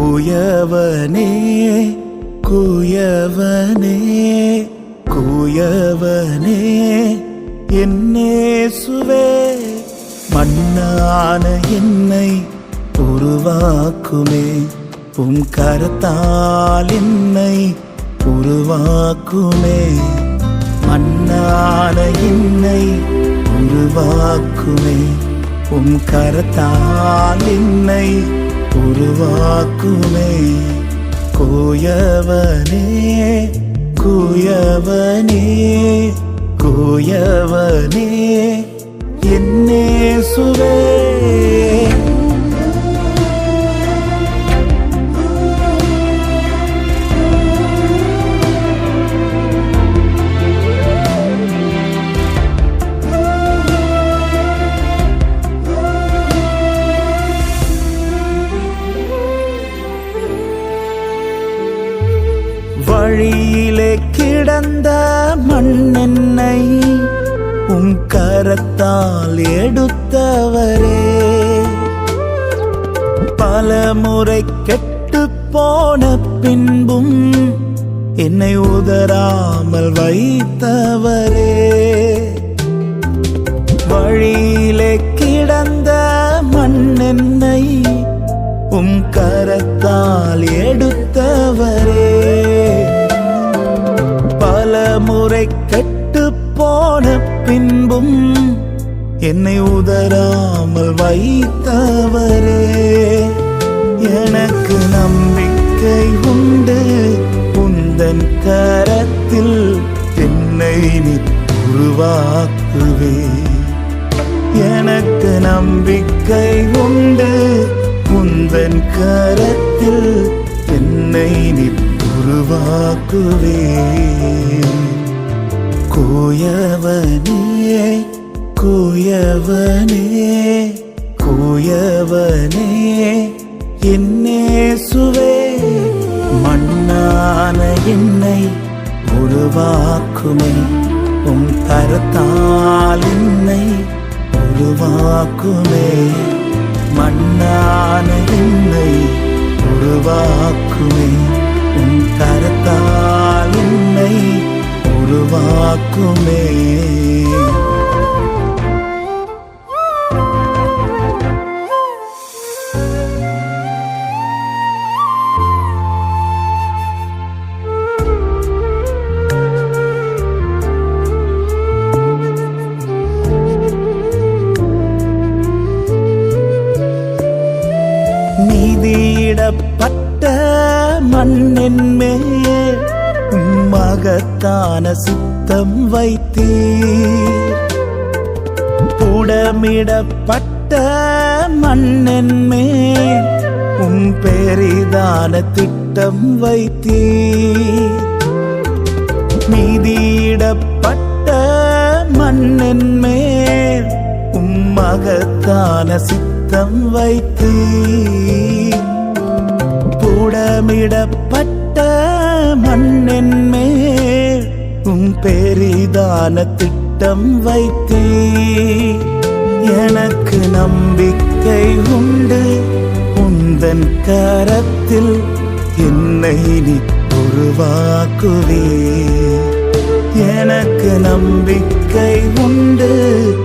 குயவனே குயவனே குயவனே என்னே சுவே மண்ணான என்னை உருவாக்குமே. உம் கரத்தால் என்னை உருவாக்குமே. மண்ணான என்னை உருவாக்குமே. உம் கரத்தால் என்னை உருவாக்குமே. கூயவனே கூயவனே கூயவனே. என்னே சுவே வழியிலே கிடந்த மண்ணென்னை உன் கரத்தால் எடுத்தவரே. பல முறை கெட்டு போன பின்பும் என்னை உதராமல் வைத்தவரே. வழியிலே கிடந்த மண்ணென்னை உம் கரத்தால் எடுத்த முறை கெட்டு போன பின்பும் என்னை உதராமல் வைத்தவரே. எனக்கு நம்பிக்கை உண்டு. உந்தன் கரத்தில் என்னை நீ உருவாக்குவே. எனக்கு நம்பிக்கை உண்டு. உந்தன் கரத்தில் என்னை நீ உருவாக்குவே. குயவனே குயவனே குயவனே என்னே சுவே மண்ணான என்னை உருவாக்குமே உம் கருத்தால் என்னை உருவாக்குமே மண்ணான என்னை உருவாக்குமே உன் கருத்தால் இருக்குமே நீதியிடப்பட்ட மண்ணின் மேல் மகத்தான சித்தம் வைத்தீர். புடமிடப்பட்ட மண்ணின் மேல் உம் பெரிதான திட்டம் வைத்தீர். மீதியிடப்பட்ட மண்ணின் மேல் உம் மகத்தான சித்தம் வைத்தீர். புடமிடப்பட்ட பெரிதான திட்டம் வைத்து. எனக்கு நம்பிக்கை உண்டு. உந்தன் கரத்தில் என்னை நீ உருவாக்குவே. எனக்கு நம்பிக்கை உண்டு.